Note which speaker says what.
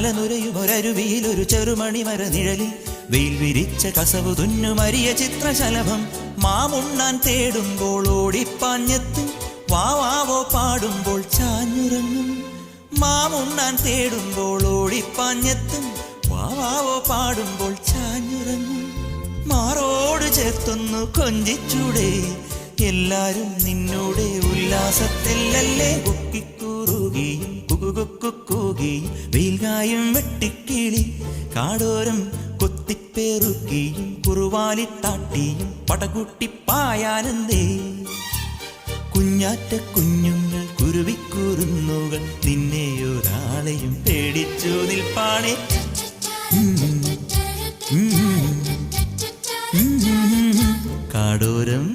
Speaker 1: അലനുരയും ഒരരുവിയിൽ ഒരു ചെറുമണി മര നിഴലിൽ വെയിൽ വിരിച്ച കസവു തുന്നുമരിയ ചിത്രശലഭം മാമുണ്ണാൻ തേടുമ്പോൾ ഓടിപ്പാഞ്ഞെത്തും വാവാവോ പാടുമ്പോൾ ചാഞ്ഞുറങ്ങും. മാമുണ്ണാൻ തേടുമ്പോൾ ഓടിപ്പാഞ്ഞെത്തും വാവാവോ പാടുമ്പോൾ ചാഞ്ഞുറങ്ങും. മാറോട് ചേർത്തൊന്നു കൊഞ്ചിച്ചൂടെ എല്ലാരും നിന്നോടെ ഉല്ലാസത്തിലല്ലേ കുക്കിക്കൂറുകയും കുകുകുക്കുകൂകയും വെയിൽകായും വെട്ടിക്കിളി കാടോരം കൊത്തിപ്പേറുകയും കുറുവാലിത്താട്ടിയും പടകുട്ടിപ്പായാനന്ദേ കുഞ്ഞാറ്റ കുഞ്ഞുങ്ങൾ കുരുവിക്കൂറുന്നുകൾ നിന്നെ ഒരാളെയും പേടിച്ചു നിൽപ്പാണേ കാടോരം